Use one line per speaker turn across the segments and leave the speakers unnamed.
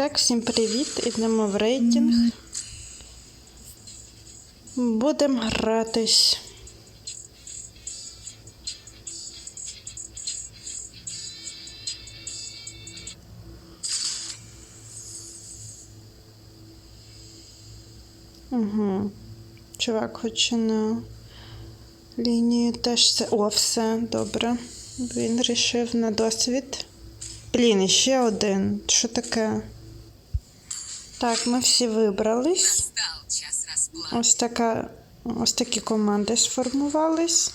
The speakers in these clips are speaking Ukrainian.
Так, всім привіт! Ідемо в рейтинг. Будемо гратись. Угу. Чувак хоче на лінію теж це. О, все, добре. Він рішив на досвід. Блін, ще один. Що таке? Так, ми всі вибрались. Ось така, ось такі команди сформувались.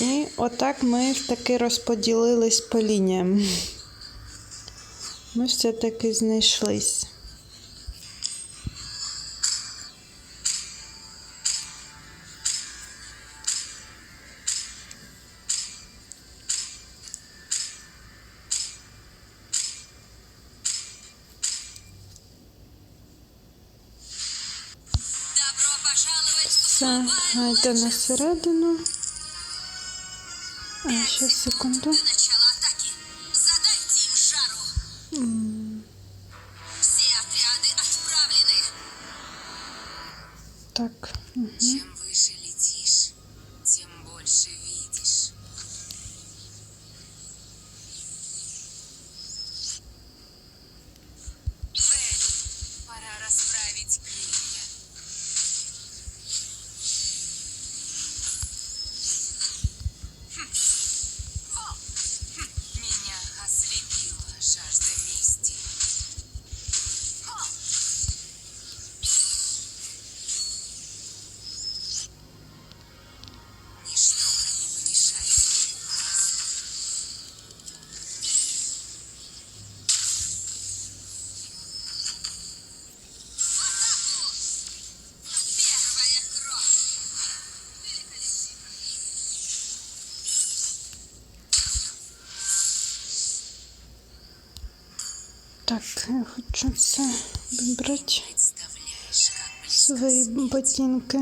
І отак ми таки розподілились по лініям. Ми все-таки знайшлись.
Пожаловать в
Все, гайде на середину. А, ще секунду.
До начала
Так, я хочу це вибрати свої ботинки.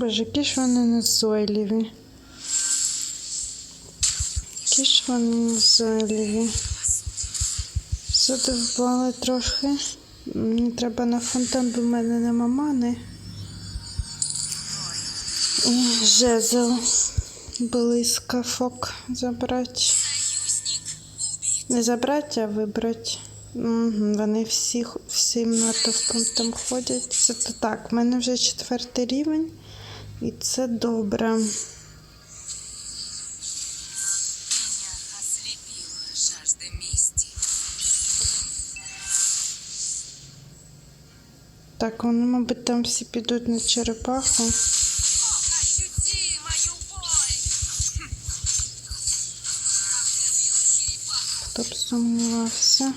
Боже, які ж вони назойливі. Які ж вони назойливі. Задовбали трохи. Мені треба на фонтан, бо в мене нема мани. І жезл. Блискавок забрати. Не забрати, а вибрати. Угу, вони всі, всім натовпом там ходять. Це так. в мене вже четвертий рівень, і це добре. Так, вони, мабуть, там всі підуть на черепаху. Хто б сумнівався,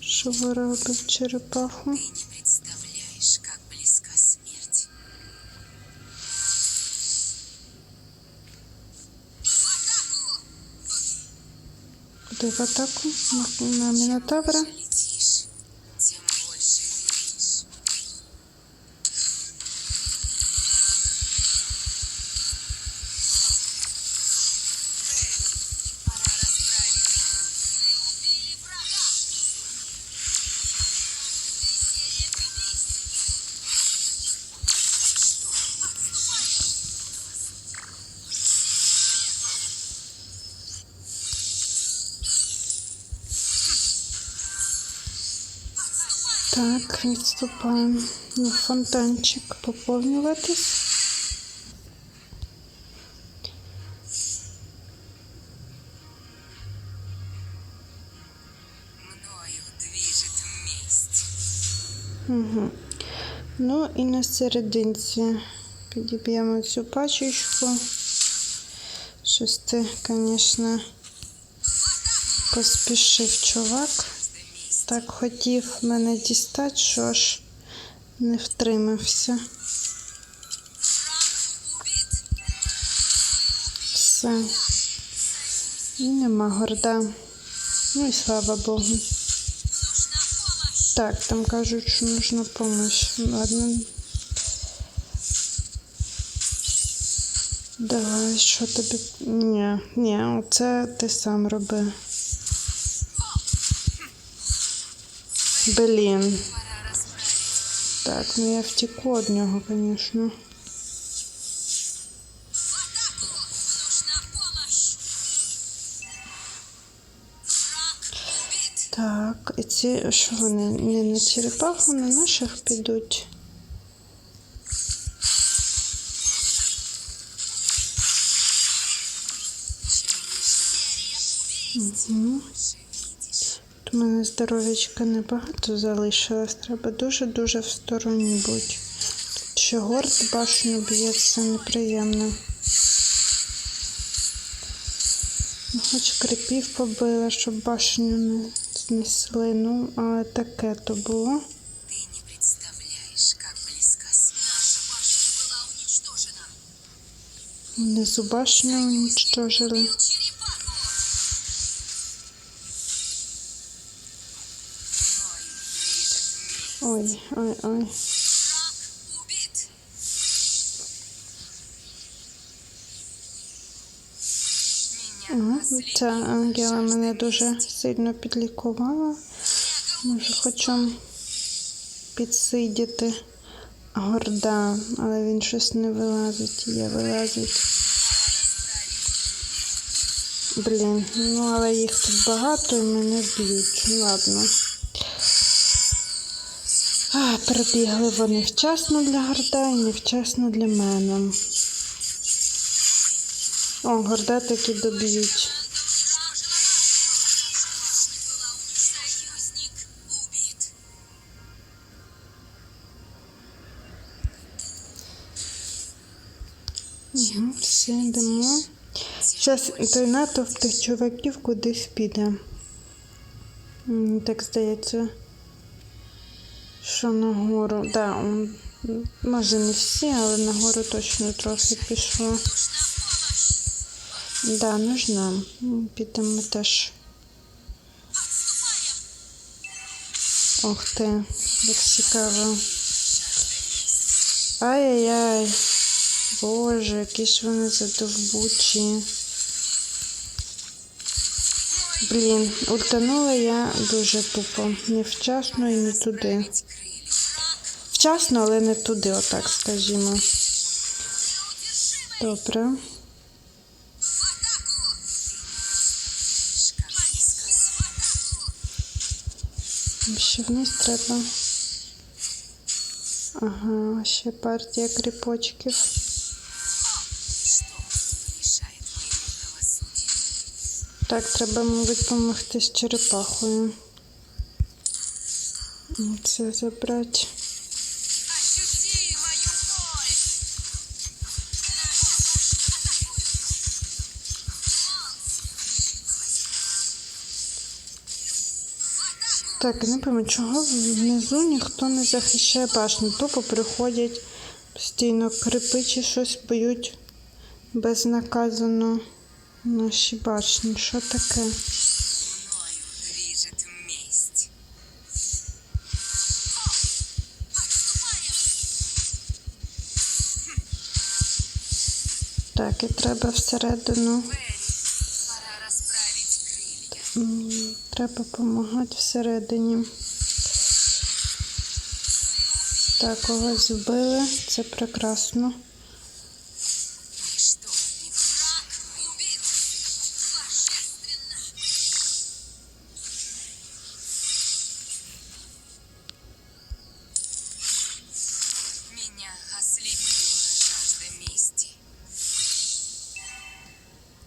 що виробив черепаху.
В атаку?
На, Мінотавра. Так, відступаємо на фонтанчик поповнюватись. Угу. Ну і на серединці підіб'ємо цю пачечку. Щось ти, звісно, поспішив чувак. Так хотів мене дістати, що ж не втримався. Все. І нема горда. Ну і слава Богу. Так, там кажуть, що нужна помощь. Ладно. Давай, що тобі. Ні, ні, оце ти сам роби. Блін. Так, ну я втеку від нього, звісно. Так, і ці, що вони не на черепаху, на наших підуть. Угу. У мене здоров'ячка небагато залишилось. Треба дуже-дуже в стороні бути. Тут ще горд башню б'є, це неприємно. Хоч кріпів побила, щоб башню не знесли. Ну, але таке то було.
Ты не представляешь,
Ой, ой, ой. Ага, Ця ангела мене дуже сильно підлікувала. Може, хочу підсидіти горда, але він щось не вилазить, є вилазить. Блін, ну але їх тут багато і мене б'ють. Ладно. А, прибігли вони вчасно для горда і невчасно для мене. О, горда таки доб'ють. Все, йдемо. Зараз той натовп тих чуваків кудись піде. Так здається, що нагору. Да, може не всі, але нагору точно трохи пішло. Да, нужна. Підемо теж. Ох ти, як цікаво. Ай-яй-яй. Боже, які ж вони задовбучі. Блін, ультанула я дуже тупо. Невчасно і не туди. Вчасно, але не туди, отак скажімо. Добре. Ще вниз треба. Ага, ще партія кріпочків. Так, треба, мабуть, допомогти з черепахою. Це забрати. Так, не пам'ятаю, чого внизу ніхто не захищає башню. Тупо приходять постійно крипи чи щось б'ють безнаказано наші башні. Що таке? Так, і треба всередину. Треба допомагати всередині. Так, когось вбили. Це прекрасно.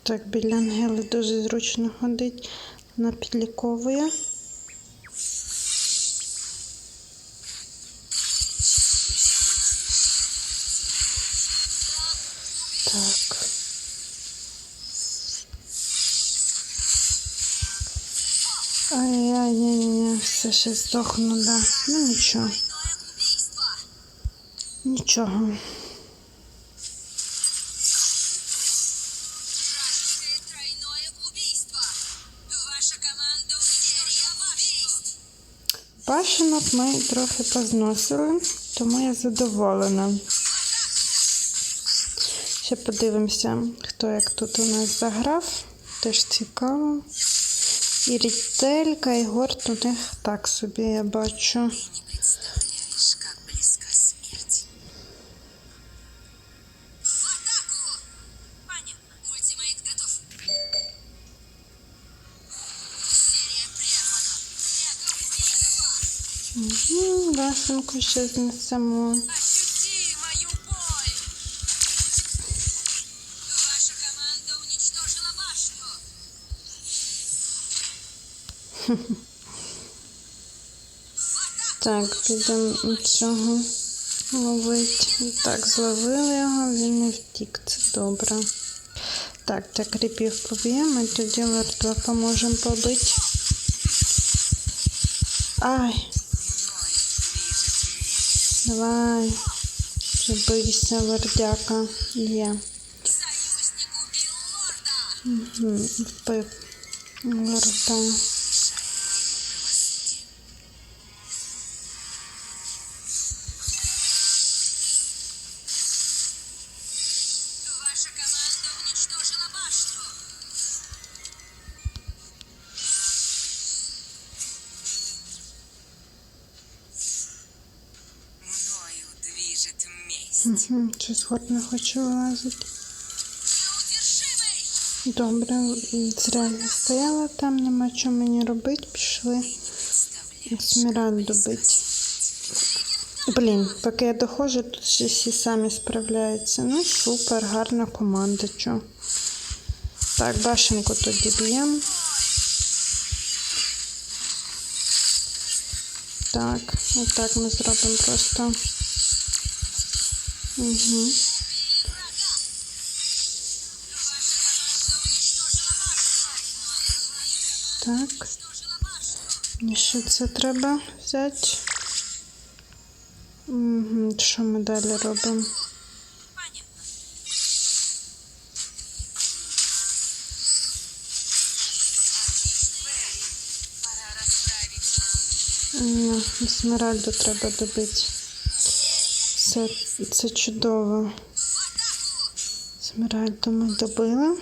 Так, біля ангели дуже зручно ходить она пеликовые. Так. Ай-яй-яй-яй, все ще сдохну, да. Ну
ничего, ничего.
Башенок ми трохи позносили, тому я задоволена. Ще подивимося, хто як тут у нас заграв. Теж цікаво. І Рітелька, і Горд у них так собі я бачу. Угу, Башенку ще знесемо. Так, підемо цього ловить. Так, зловили його, він не втік. Це добре. Так, так кріпів поб'ємо, і тоді вартова поможемо побити. Ай! Давай. Прибийся, вардяка. Є.
Лорда!
Угу. Варда. Угу, щось не хоче вилазити. Добре, зря стояла там, нема що мені робити, пішли Сміральду бить. Блін, поки я доходжу, тут ще всі самі справляються. Ну, супер, гарна команда, чо. Так, башенку тоді б'ємо. Так, отак ми зробимо просто. Угу. Так. Мені ще це треба взяти. Угу. Що ми далі робимо? Есмеральду треба добити. Це, це чудово. Есмеральду ми добили.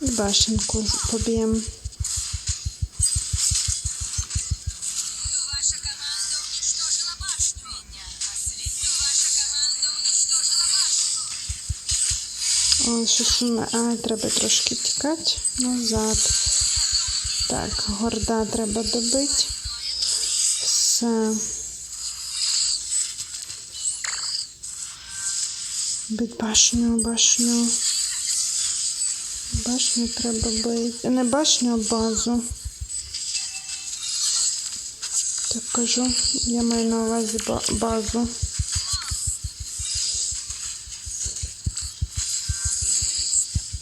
І башенку поб'ємо. О, щось у. А, треба трошки тікати назад. Так, горда треба добити. Все. Бить башню, башню. Башню треба бити. Не башню, а базу. Так кажу, я маю на увазі базу.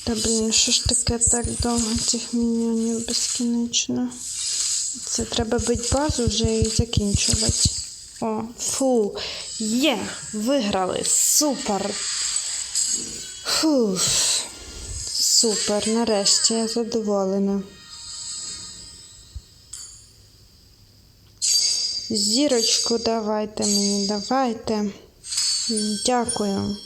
Та блін, що ж таке так довго цих міньйонів безкінечно. Це треба бити базу вже і закінчувати. О, фу. Є! Виграли! Супер! Фу. Супер, нарешті я задоволена. Зірочку давайте мені, давайте. Дякую.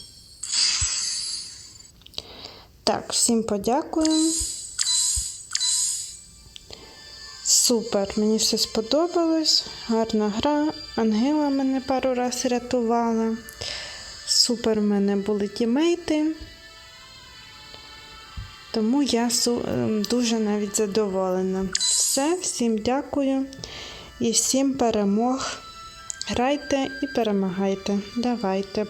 Так, всім подякую. Супер, мені все сподобалось. Гарна гра. Ангела мене пару раз рятувала. Супер в мене були тімейти. Тому я ем, дуже навіть задоволена. Все, всім дякую і всім перемог. Грайте і перемагайте. Давайте.